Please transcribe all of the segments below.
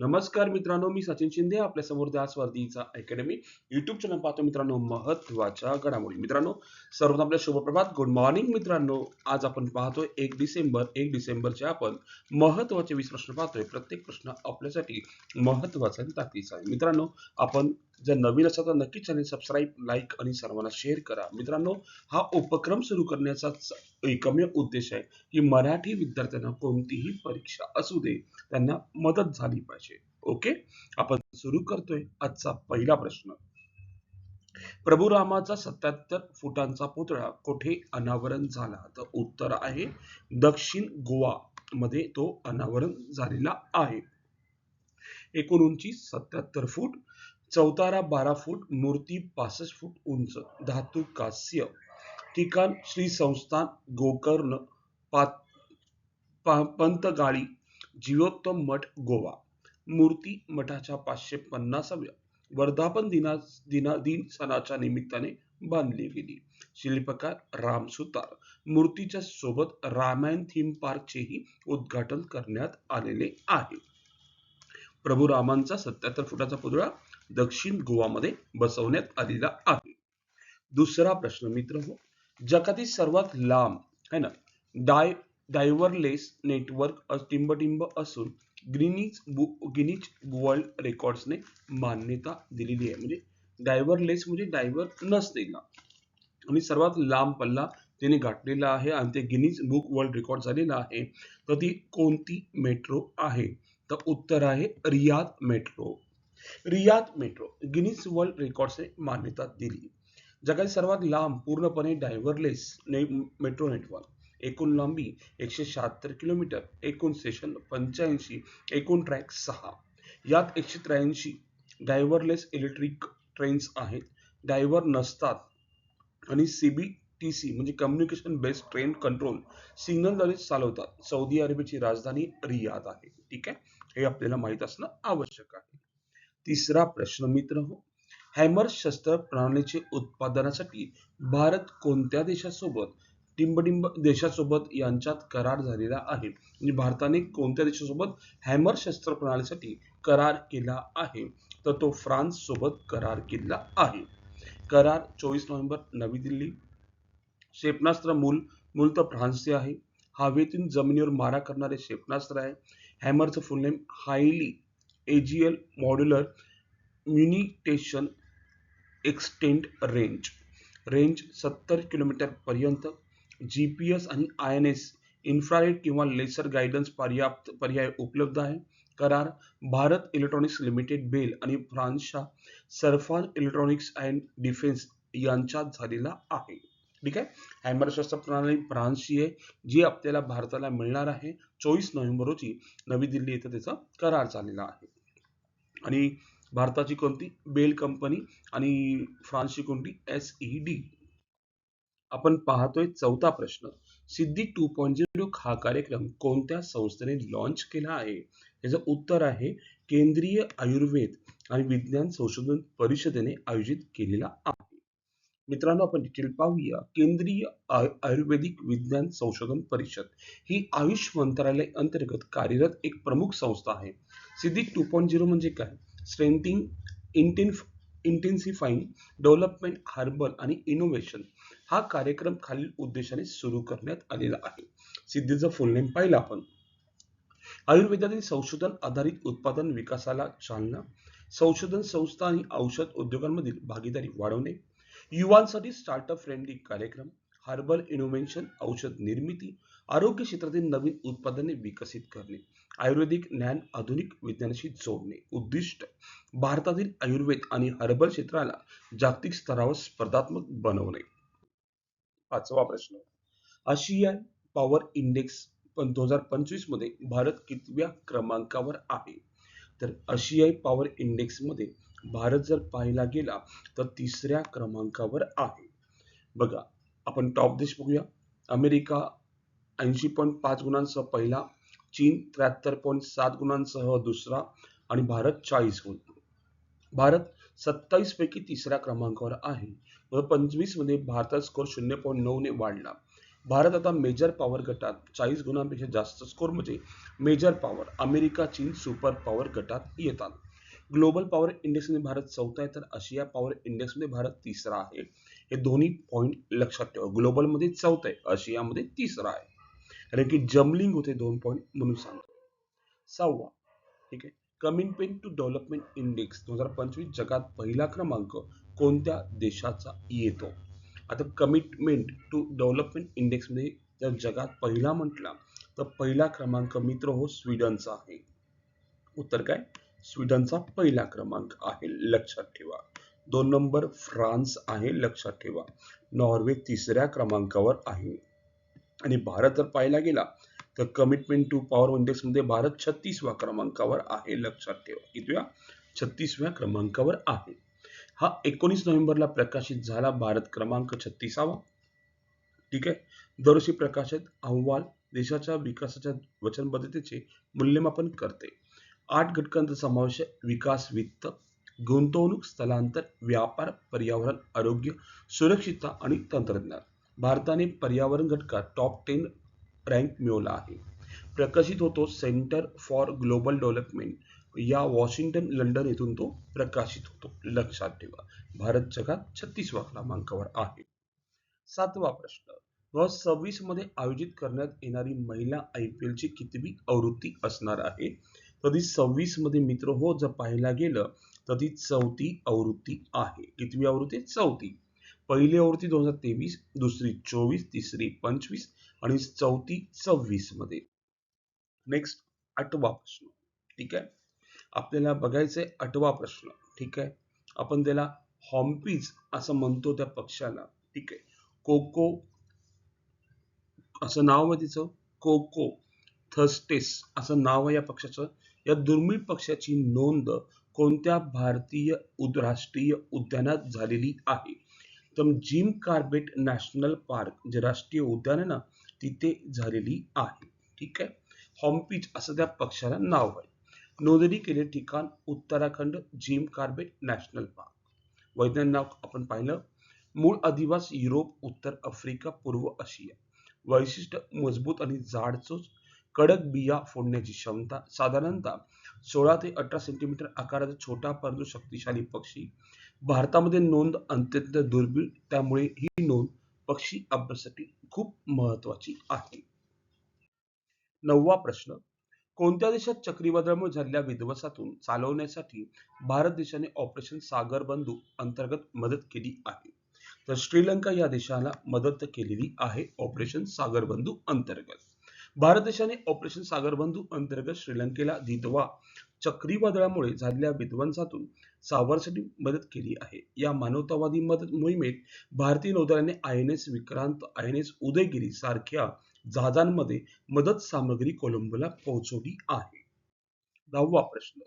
नमस्कार मित्रांनो मी सचिन शिंदे आपल्यासमोर द्या स्वर्धीचा अकॅडमी युट्यूब चॅनल पाहतो मित्रांनो महत्त्वाच्या घडामोडी. मित्रांनो सर्वांना आपल्या शुभप्रभात गुड मॉर्निंग मित्रांनो. आज आपण पाहतोय एक डिसेंबर एक डिसेंबरचे आपण महत्त्वाचे वीस प्रश्न पाहतोय. प्रत्येक प्रश्न आपल्यासाठी महत्त्वाचा आणि ताकदीचा आहे. मित्रांनो आपण जर नवीन असाल तर नक्कीच चॅनल सबस्क्राईब लाईक आणि सर्वांना शेअर करा. मित्रांनो हा उपक्रम सुरू करण्याचा एकमेव उद्देश आहे की मराठी विद्यार्थ्यांना कोणतीही परीक्षा असू दे त्यांना मदत झाली पाहिजे. ओके आपण सुरू करतोय आजचा पहिला प्रश्न. प्रभू रामाचा सत्याहत्तर फुटांचा पुतळा कुठे अनावरण झाला? तर उत्तर आहे दक्षिण गोवा मध्ये तो अनावरण झालेला आहे. एकूण उंची सत्याहत्तर फूट चौतारा बारा फूट मूर्ती पासष्ट फूट उंच धातू कास्य. ठिकाण श्री संस्थान गोकर्ण पात पा- पंतगाळी जीवोत्तम मठ गोवा. मूर्ती मठाच्या पाचशे पन्नासाव्या वर्धापन दिना दिना दिन सणाच्या निमित्ताने बांधली गेली. शिल्पकार राम सुतार. मूर्तीच्या सोबत रामायण थीम पार्कचेही उद्घाटन करण्यात आलेले आहे. प्रभू रामांचा सत्याहत्तर फुटाचा पुतळा दक्षिण गोवामध्ये बसवण्यात आलेला आहे. दुसरा प्रश्न मित्र हो जगातील सर्वात लांब है ना डाय डायव्हरलेस नेटवर्क टिंबटिंब असून ग्रीनिज गिनीज वर्ल्ड रेकॉर्ड्सने मान्यता दिलेली आहे. म्हणजे डायव्हरलेस म्हणजे डायव्हर नसलेला आणि सर्वात लांब पल्ला त्याने गाठलेला आहे आणि ते गिनीज बुक वर्ल्ड रेकॉर्ड झालेला आहे. तर ती कोणती मेट्रो आहे? तर उत्तर आहे Riyadh metro. Riyadh metro Guinness world रेकॉर्डने मान्यता दिली. जगातील सर्वात लांब पूर्णपणे डायव्हरलेस ने मेट्रो नेटवर्क एकूण लांबी एकशे शहात्तर किलोमीटर एकूण स्टेशन पंच्याऐंशी एकूण ट्रॅक सहा. यात एकशे त्र्याऐंशी डायव्हरलेस इलेक्ट्रिक ट्रेन्स आहेत. डायव्हर नसतात. आणि सीबीटीसी म्हणजे कम्युनिकेशन बेस्ड ट्रेन कंट्रोल सिग्नलद्वारे चालवतात. सौदी अरेबियाची राजधानी रियाद आहे. ठीक आहे? हे आपल्याला माहीत असणं आवश्यक आहे. तिसरा प्रश्न मित्र हो. हॅमर शस्त्र प्रणालीचे उत्पादनासाठी भारत कोणत्या देशासोबत टिंबटिंब देशासोबत यांच्यात करार झालेला आहे? म्हणजे भारताने कोणत्या देशासोबत हॅमर शस्त्र प्रणालीसाठी करार केला आहे? तर तो फ्रान्स सोबत करार केला आहे. करार चोवीस नोव्हेंबर नवी दिल्ली. क्षेपणास्त्र मूल मूलतः फ्रान्सचे आहे. हवेतून जमिनीवर मारा करणारे क्षेपणास्त्र आहे. हॅमरचं full name highly agile modular munition extend range. Range सत्तर किलोमीटर पर्यंत जी पी एस आणि आय एन एस इन्फ्रारेड किंवा लेसर गायडन्स पर्याप्त पर्याय उपलब्ध आहे. करार भारत इलेक्ट्रॉनिक्स लिमिटेड बेल आणि फ्रान्सच्या सरफान इलेक्ट्रॉनिक्स अँड डिफेन्स यांच्यात झालेला आहे. ठीक आहे? हॅमर शस्त्र प्रणाली फ्रान्सची आहे जी आपल्याला भारताला मिळणार आहे. चोवीस नोव्हेंबर रोजी नवी दिल्ली येथे त्याचा करार झालेला आहे. आणि भारताची कोणती? बेल कंपनी आणि फ्रान्सची कोणती? एस ई डी आपण पाहतोय चौथा प्रश्न. सिद्धी टू पॉईंट झिरो हा कार्यक्रम कोणत्या संस्थेने लॉन्च केला आहे? याचं उत्तर आहे केंद्रीय आयुर्वेद आणि विज्ञान संशोधन परिषदेने आयोजित केलेला आहे. मित्रांनो आपण डिटेल पाहूया. केंद्रीय आयुर्वेदिक विज्ञान संशोधन परिषद ही आयुष मंत्रालय अंतर्गत कार्यरत एक प्रमुख संस्था आहे. सिद्धिक टू पॉईंट झिरो म्हणजे काय? स्ट्रेंथिंग इंटेन्फ इंटेन्सिफाईंग डेव्हलपमेंट हार्बल आणि इनोव्हेशन हा कार्यक्रम खालील उद्देशाने सुरू करण्यात आलेला आहे. सिद्धीचं फुल नेम पाहिलं आपण. आयुर्वेदातील संशोधन आधारित उत्पादन विकासाला चालना संशोधन संस्था आणि औषध उद्योगांमधील भागीदारी वाढवणे युवांसाठी स्टार्टअप फ्रेंडली कार्यक्रम हार्बल इनोव्हेशन औषध निर्मिती आरोग्य क्षेत्रातील नवीन उत्पादने विकसित करणे आयुर्वेदिक ज्ञान आधुनिक विज्ञानाशी जोडणे उद्दिष्ट भारतातील आयुर्वेद आणि हर्बल क्षेत्राला जागतिक स्तरावर स्पर्धात्मक बनवणे. पाचवा प्रश्न. आशिया पॉवर इंडेक्स पण दोन हजार पंचवीसमध्ये भारत कितव्या क्रमांकावर आहे? तर आशियाई पॉवर इंडेक्समध्ये भारत जर पाहायला गेला तर तिसऱ्या क्रमांकावर आहे. बघा आपण टॉप देश बघूया. अमेरिका ऐंशी पॉईंट पाच गुणांसह पहिला चीन त्र्याहत्तर पॉईंट सात गुणांसह दुसरा आणि भारत चाळीस गुण. भारत सत्तावीस पैकी तिसऱ्या क्रमांकावर आहे. व पंचवीसमध्ये भारताचा स्कोर शून्य पॉईंट नऊ ने वाढला. भारत आता मेजर पॉवर गटात चाळीस गुणांपेक्षा जास्त स्कोर म्हणजे मेजर पॉवर अमेरिका चीन सुपर पॉवर गटात येतात. ग्लोबल पॉवर इंडेक्समध्ये भारत चौथा आहे तर आशिया पॉवर इंडेक्समध्ये भारत तिसरा आहे. हे दोन्ही पॉईंट लक्षात ठेवा. ग्लोबलमध्ये चौथा आहे आशियामध्ये तिसरा आहे. कारण की जमलिंग होते दोन पॉईंट म्हणून सांगतो. सहावा ठीक आहे. कमिटमेंट टू डेव्हलपमेंट इंडेक्स दोन हजार पंचवीस जगात पहिला क्रमांक कोणत्या देशाचा येतो? आता कमिटमेंट टू डेव्हलपमेंट इंडेक्समध्ये जर जगात पहिला म्हटला तर पहिला क्रमांक मित्र हो स्वीडनचा आहे. उत्तर काय? स्वीडनचा पहिला क्रमांक आहे लक्षात ठेवा. दोन नंबर फ्रान्स आहे लक्षात ठेवा. नॉर्वे तिसऱ्या क्रमांकावर आहे. आणि भारत जर पाहायला गेला तर कमिटमेंट टू पॉवर इंडेक्समध्ये भारत छत्तीसव्या क्रमांकावर आहे लक्षात ठेवा. कितव्या? छत्तीसव्या क्रमांकावर आहे. हा एकोणीस नोव्हेंबरला प्रकाशित झाला भारत क्रमांक छत्तीसावा. ठीक आहे? दरवर्षी प्रकाशित अहवाल देशाच्या विकासाच्या वचनबद्धतेचे मूल्यमापन करते. आठ घटकांचा समावेश आहे. विकास वित्त गुंतवणूक स्थलांतर व्यापार पर्यावरण आरोग्य सुरक्षितता आणि तंत्रज्ञान. भारताने पर्यावरण घटकात टॉप टेन रँक मिळवला आहे. प्रकाशित होतो सेंटर फॉर ग्लोबल डेव्हलपमेंट या वॉशिंग्टन लंडन येथून तो प्रकाशित होतो. लक्षात ठेवा भारत जगात छत्तीसवा क्रमांकावर आहे. सातवा प्रश्न दोन हजार सव्वीसमध्ये आयोजित करण्यात येणारी महिला आय पी एलची कितवी आवृत्ती असणार आहे? तर ती सव्वीसमध्ये मित्र हो जर पाहायला गेलं तर ती चौथी आवृत्ती आहे. कितवी आवृत्ती? चौथी. पहिली आवृत्ती दोन हजार तेवीस दुसरी चोवीस तिसरी पंचवीस आणि चौथी सव्वीसमध्ये. नेक्स्ट आठवा प्रश्न. ठीक आहे? आपल्याला बघायचंय आठवा प्रश्न. ठीक आहे? आपण त्याला हॉम्पीज असं म्हणतो त्या पक्षाला. ठीक आहे? कोको असं नाव आहे तिचं? कोको थर्स्टेस असं नाव आहे या पक्षाचं. या दुर्मिळ पक्षाची नोंद कोणत्या भारतीय उद राष्ट्रीय उद्यानात झालेली आहे? तर जिम कार्बेट नॅशनल पार्क जे राष्ट्रीय उद्यान आहे ना तिथे झालेली आहे. ठीक आहे? हॉम्पीच असं त्या पक्षाला नाव आहे. नोंदणी केले ठिकाण Uttarakhand Jim Corbett National Park. वैज्ञानिक नाव आपण पाहिलं. मूळ अधिवास युरोप उत्तर आफ्रिका पूर्व आशिया. वैशिष्ट्य मजबूत आणि जाडचोच. कडक बिया फोडण्याची क्षमता. साधारणतः सोळा ते अठरा सेंटीमीटर आकाराचा छोटा परंतु शक्तिशाली पक्षी. भारतामध्ये नोंद अत्यंत दुर्मिळ त्यामुळे ही नोंद पक्षी अभ्यासासाठी खूप महत्वाची आहे. नववा प्रश्न. कोणत्या देशात चक्रीवादळामुळे झालेल्या विध्वंसातून चालवण्यासाठी भारत देशाने ऑपरेशन सागर बंधू अंतर्गत मदत केली आहे? तर श्रीलंका या देशाला मदत केलेली आहे ऑपरेशन सागर बंधू अंतर्गत. भारत देशाने ऑपरेशन सागर बंधू अंतर्गत श्रीलंकेला दिदवा चक्रीवादळामुळे झालेल्या विध्वंसातून सावरसाठी मदत केली आहे. या मानवतावादी मदत मोहिमेत भारतीय नौदलाने I N S Vikrant I N S Udaygiri सारख्या जहाजांमध्ये मदत सामग्री कोलंबोला पोहोचवली आहे. दहावा प्रश्न.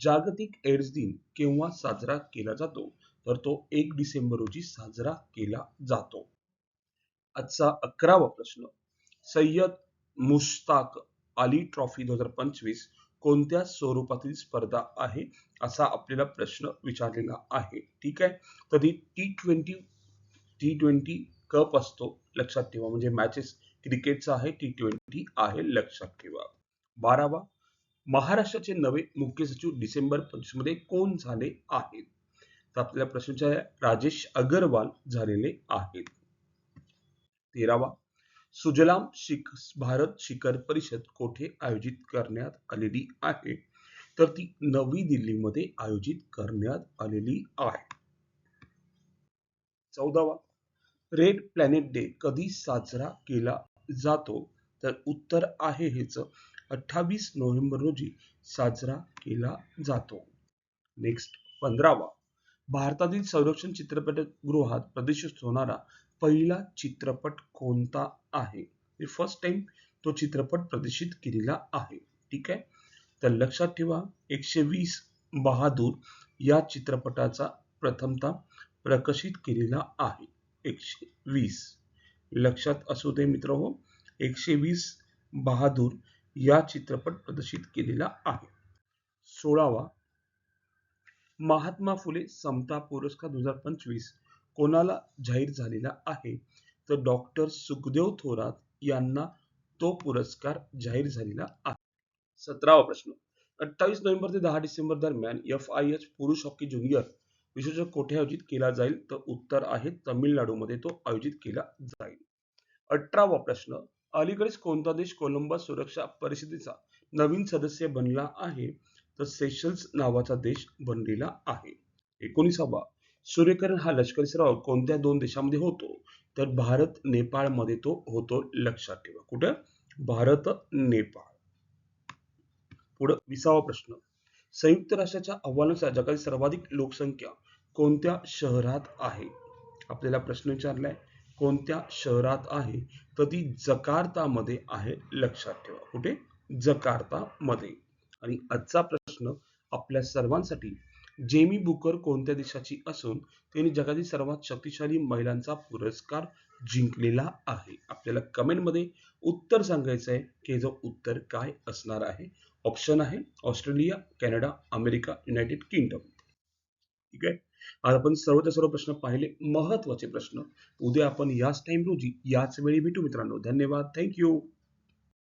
जागतिक एड्स दिन केव्हा साजरा केला जातो? तर तो एक डिसेंबर रोजी साजरा केला जातो. आजचा अकरावा प्रश्न. सय्यद मुश्ताक अली ट्रॉफी दोन हजार पंचवीस कोणत्या स्वरूपातील स्पर्धा आहे असा आपल्याला प्रश्न विचारलेला आहे. ठीक आहे? तर T twenty T twenty cup असतो लक्षात ठेवा. म्हणजे मॅचेस क्रिकेटचा आहे टी ट्वेंटी आहे लक्षात ठेवा. बारावा महाराष्ट्राचे नवे मुख्य सचिव डिसेंबर पंचवीसमध्ये कोण झाले आहेत? तर आपल्याला प्रश्न राजेश अगरवाल झालेले आहेत. तेरावा सुजलाम शिक भारत शिखर परिषद कोठे आयोजित करण्यात आलेली आहे? तर ती नवी दिल्लीमध्ये आयोजित करण्यात आलेली आहे. चौदावा रेड प्लॅनेट डे कधी साजरा केला जातो? तर उत्तर आहे हेच अठ्ठावीस नोव्हेंबर रोजी साजरा केला जातो. नेक्स्ट पंधरावा भारतातील संरक्षण चित्रपटगृहात प्रदर्शित होणारा पहिला चित्रपट कोणता आहे? फर्स्ट टाइम तो चित्रपट प्रदर्शित केलेला आहे. ठीक आहे? तर लक्षात ठेवा एकशे वीस बहादूर या चित्रपटाचा प्रथमता प्रकाशित केलेला आहे. एकशे वीस. लक्षात असू दे मित्र हो एकशे वीस बहादूर या चित्रपट प्रदर्शित केलेला आहे. सोळावा. महात्मा फुले समता पुरस्कार दोन हजार पंचवीस. कोणाला जाहीर झालेला आहे? तर डॉक्टर सुखदेव थोरात यांना तो पुरस्कार जाहीर झालेला आहे. सतरावा प्रश्न. अठ्ठावीस नोव्हेंबर ते दहा डिसेंबर दरम्यान एफ आय एच पुरुष हॉकी ज्युनियर विश्वचषक कोठे आयोजित केला जाईल? तर उत्तर आहे तमिळनाडूमध्ये तो आयोजित केला जाईल. अठरावा प्रश्न. अलीकडेच कोणता देश कोलंबस सुरक्षा परिषदेचा नवीन सदस्य बनला आहे? तर सेशल्स नावाचा देश बनलेला आहे. एकोणीसावा. सूर्यकिरण हा लष्करी सराव कोणत्या दोन देशामध्ये होतो? तर भारत नेपाळमध्ये तो होतो लक्षात ठेवा. कुठं? भारत नेपाळ. पुढं विसावा प्रश्न. संयुक्त राष्ट्राच्या अहवालानुसार जगातील सर्वाधिक लोकसंख्या कोणत्या शहरात आहे? आपल्याला प्रश्न विचारलाय कोणत्या शहरात आहे? तर ती जकार्तामध्ये आहे लक्षात ठेवा. कुठे? जकार्तामध्ये. आणि आजचा प्रश्न आपल्या सर्वांसाठी जेमी बुकर कोणत्या देशाची असून त्यांनी जगातील सर्वात शक्तिशाली महिलांचा पुरस्कार जिंकलेला आहे. आपल्याला कमेंटमध्ये उत्तर सांगायचं आहे की याचं उत्तर काय असणार आहे. ऑप्शन आहे Australia Canada America United Kingdom ठीक आहे? आज आपण सर्वच्या सर्व प्रश्न पाहिले महत्त्वाचे प्रश्न. उद्या आपण याच टाइम रोजी याच वेळी भेटू मित्रांनो. धन्यवाद. थँक्यू